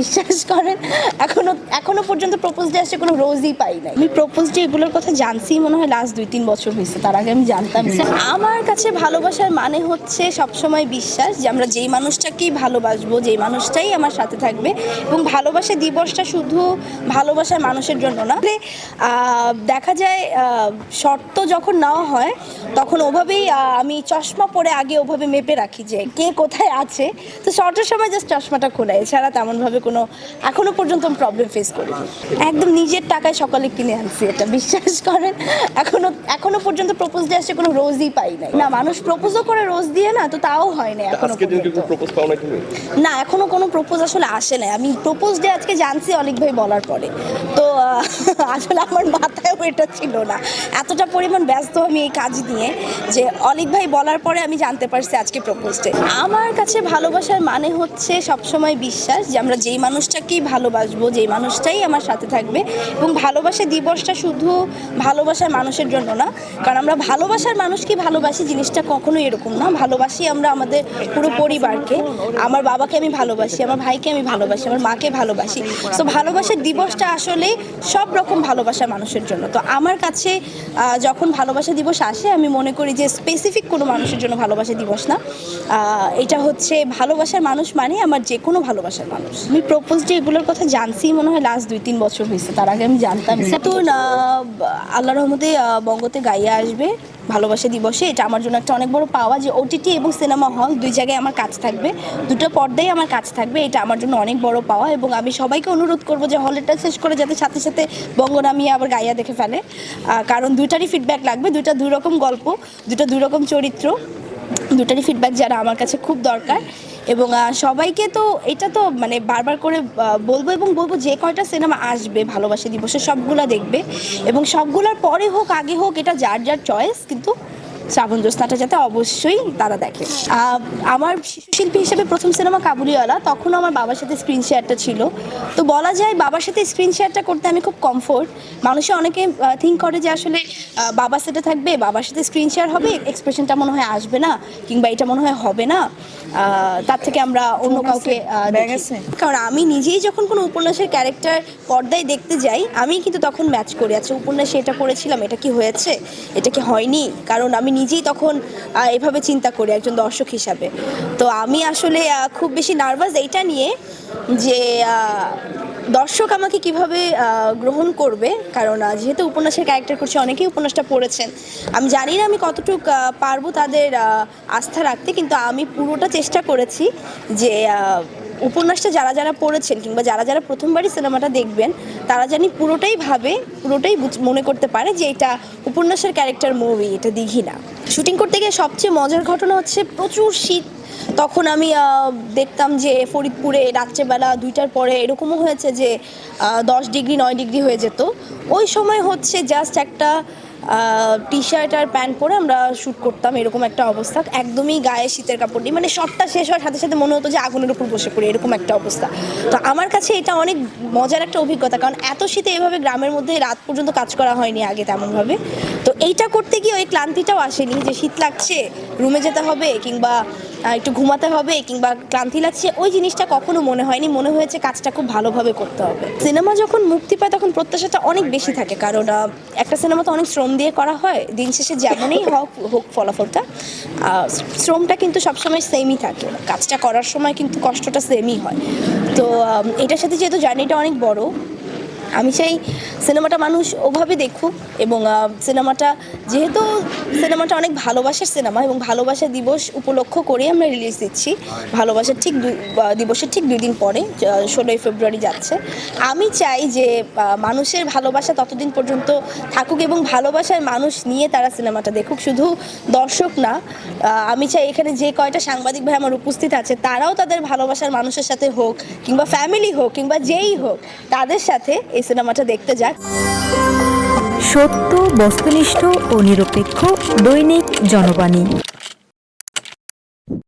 বিশ্বাস করেন এখনও এখনও পর্যন্ত প্রপোজ ডে আসছে কোনো রোজই পাই নাই। আমি প্রপোজ ডে এগুলোর কথা জানছি মনে হয় লাস্ট দুই তিন বছর হয়েছে তার আগে আমি জানতাম। আমার কাছে ভালোবাসার মানে হচ্ছে সবসময় বিশ্বাস যে আমরা যেই মানুষটাকেই ভালোবাসবো যেই মানুষটাই আমার সাথে থাকবে এবং ভালোবাসা দিবসটা শুধু ভালোবাসার মানুষের জন্য না। দেখা যায় শর্ত যখন নেওয়া হয় তখন ওভাবেই আমি চশমা পরে আগে ওভাবে মেপে রাখি যে কে কোথায় আছে। তো শর্টের সময় জাস্ট চশমাটা খোলা এছাড়া তেমনভাবে কোনো এখনও পর্যন্ত প্রবলেম ফেস করিনি। একদম নিজের টাকায় সকালে কিনে আনছি এটা বিশ্বাস করেন? এখনও এখনও পর্যন্ত প্রপোজ ডে আসছে কোনো রোজই পাই নাই। না মানুষ প্রপোজও করে রোজ দিয়ে না তো তাও হয় না এখনও না এখনও কোনো প্রপোজ আসলে আসে নাই। আমি প্রপোজ ডে আজকে জানছি অলিক ভাই বলার পরে। তো আসলে আমার মাথায়ও এটা ছিল না। এতটা পরিমাণ ব্যস্ত আমি এই কাজ নিয়ে যে অলিক ভাই বলার পরে আমি জানতে পারছি আজকে প্রপোজ ডে আমার কাছে ভালোবাসার মানে হচ্ছে সবসময় বিশ্বাস যে আমরা যেই মানুষটাকেই ভালোবাসবো, যেই মানুষটাই আমার সাথে থাকবে। এবং ভালোবাসা দিবসটা শুধু ভালোবাসার মানুষের জন্য না, কারণ আমরা ভালোবাসার মানুষকে ভালোবাসি, জিনিসটা কখনো এরকম না। ভালোবাসি আমরা আমাদের পুরো পরিবারকে। আমার বাবাকে আমি ভালোবাসি, আমার ভাইকে আমি ভালোবাসি, আমার মাকে ভালোবাসি। তো ভালোবাসার দিবসটা আসলে সব রকম ভালোবাসা মানুষের জন্য। তো আমার কাছে যখন ভালোবাসা দিবস আসে, আমি মনে করি যে স্পেসিফিক কোনো মানুষের জন্য ভালোবাসা দিবস না। এটা হচ্ছে ভালোবাসার মানুষ মানে আমার যে কোনো ভালোবাসার মানুষ। আমি প্রপোজ ডে এগুলোর কথা জানছি, মনে হয় লাস্ট দুই, তিন বছর হয়েছে, তার আগে আমি জানতাম না। তো আল্লাহ রহমতে বঙ্গতে গাইয়া আসবে, ভালোবাসা দিবসে। এটা আমার জন্য একটা অনেক বড় পাওয়া যে ওটিটি এবং সিনেমা হল দুই জায়গায় আমার কাজ থাকবে, দুটো পর্দায় আমার কাজ থাকবে, এটা আমার জন্য অনেক বড় পাওয়া এবং আমি সবাইকে অনুরোধ করব যে হলেটা শেষ করে যাতে সাথে সাথে বঙ্গ নামিয়ে আবার গাইয়া দেখে ফেলে। কারণ দুইটারই ফিডব্যাক লাগবে, দুইটা দুই রকম গল্প দুটো দুই রকম চরিত্র। দুটারই ফিডব্যাক যারা আমার কাছে খুব দরকার এবং সবাইকে তো এটা তো মানে বারবার করে বলব এবং বলব যে কয়টা সিনেমা আসবে ভালোবাসা দিবসে সবগুলা দেখবে এবং সবগুলার পরে হোক, আগে হোক, এটা যার যার চয়েস কিন্তু শ্রাবণ জ্যোৎস্নাটা যাতে অবশ্যই তারা দেখে। আমার শিশু শিল্পী হিসেবে প্রথম সিনেমা কাবুলিওয়ালা তখন আমার বাবার সাথে স্ক্রিন শেয়ারটা ছিল। তো বলা যায় বাবার সাথে স্ক্রিন শেয়ারটা করতে আমি খুব কমফোর্ট মানুষে অনেকে থিঙ্ক করে যে আসলে বাবার সাথে থাকবে বাবার সাথে স্ক্রিন শেয়ার হবে এক্সপ্রেশনটা মনে হয় আসবে না কিংবা এটা মনে হয় হবে না। তার থেকে আমরা অন্য কাউকে কারণ আমি নিজেই যখন কোনো উপন্যাসের ক্যারেক্টার পর্দায় দেখতে যাই আমি কিন্তু তখন ম্যাচ করে। আছি উপন্যাসে এটা করেছিলাম এটা কি হয়েছে? এটা কি হয়নি? কারণ আমি নিজেই তখন এভাবে চিন্তা করি একজন দর্শক হিসাবে। তো আমি আসলে খুব বেশি নার্ভাস এইটা নিয়ে যে দর্শক আমাকে কীভাবে গ্রহণ করবে। কারণ যেহেতু উপন্যাসের ক্যারেক্টার করছি, অনেকেই উপন্যাসটা পড়েছেন। আমি জানি না আমি কতটুকু পারব তাদের আস্থা রাখতে, কিন্তু আমি পুরোটা চেষ্টা করেছি যে উপন্যাসটা যারা যারা পড়েছেন কিংবা যারা যারা প্রথমবারই সিনেমাটা দেখবেন, তারা জানি পুরোটাই ভাবে, পুরোটাই মনে করতে পারে যে এটা উপন্যাসের ক্যারেক্টার মুভি এটা দিঘি না শুটিং করতে গিয়ে সবচেয়ে মজার ঘটনা হচ্ছে প্রচুর শীত। তখন আমি দেখতাম যে ফরিদপুরে রাত্রেবেলা দুইটার পরে এরকমও হয়েছে যে দশ ডিগ্রি, নয় ডিগ্রি হয়ে যেত। ওই সময় হচ্ছে জাস্ট একটা টি শার্ট আর প্যান্ট পরে আমরা শ্যুট করতাম, এরকম একটা অবস্থা। একদমই গায়ে শীতের কাপড় নিয়ে মানে শটটা শেষ হওয়ার সাথে সাথে মনে হতো যে আগুনের উপর বসে পড়ি, এরকম একটা অবস্থা। তো আমার কাছে এটা অনেক মজার একটা অভিজ্ঞতা, কারণ এত শীতে এভাবে গ্রামের মধ্যে রাত পর্যন্ত কাজ করা হয়নি আগে তেমনভাবে। তো এইটা করতে গিয়ে ওই ক্লান্তিটাও আসেনি যে শীত লাগছে রুমে যেতে হবে কিংবা একটু ঘুমাতে হবে কিংবা ক্লান্তি লাগছে, ওই জিনিসটা কখনো মনে হয়নি। মনে হয়েছে কাজটা খুব ভালোভাবে করতে হবে। সিনেমা যখন মুক্তি পায়, তখন প্রত্যাশাটা অনেক বেশি থাকে। কারণ একটা সিনেমা তো অনেক শ্রম দিয়ে করা হয়, দিন শেষে যেমনই হোক হোক ফলাফলটা শ্রমটা কিন্তু সবসময় সেমই থাকে। কাজটা করার সময় কিন্তু কষ্টটা সেমই হয়। তো এটার সাথে যেহেতু জার্নিটা অনেক বড় আমি চাই সিনেমাটা মানুষ ওভাবে দেখুক এবং সিনেমাটা যেহেতু সিনেমাটা অনেক ভালোবাসার সিনেমা এবং ভালোবাসা দিবস উপলক্ষ করে আমরা রিলিজ দিচ্ছি। ভালোবাসার ঠিক দিবসের ঠিক দুই দিন পরে ষোলোই ফেব্রুয়ারি যাচ্ছে। আমি চাই যে মানুষের ভালোবাসা ততদিন পর্যন্ত থাকুক এবং ভালোবাসার মানুষ নিয়ে তারা সিনেমাটা দেখুক। শুধু দর্শক না আমি চাই এখানে যে কয়টা সাংবাদিক ভাই আমার উপস্থিত আছে, তারাও তাদের ভালোবাসার মানুষের সাথে হোক কিংবা ফ্যামিলি হোক কিংবা যেই হোক, তাদের সাথে এই সিনেমাটা দেখতে যাক। সত্য বস্তুনিষ্ঠ ও নিরপেক্ষ দৈনিক জনবাণী।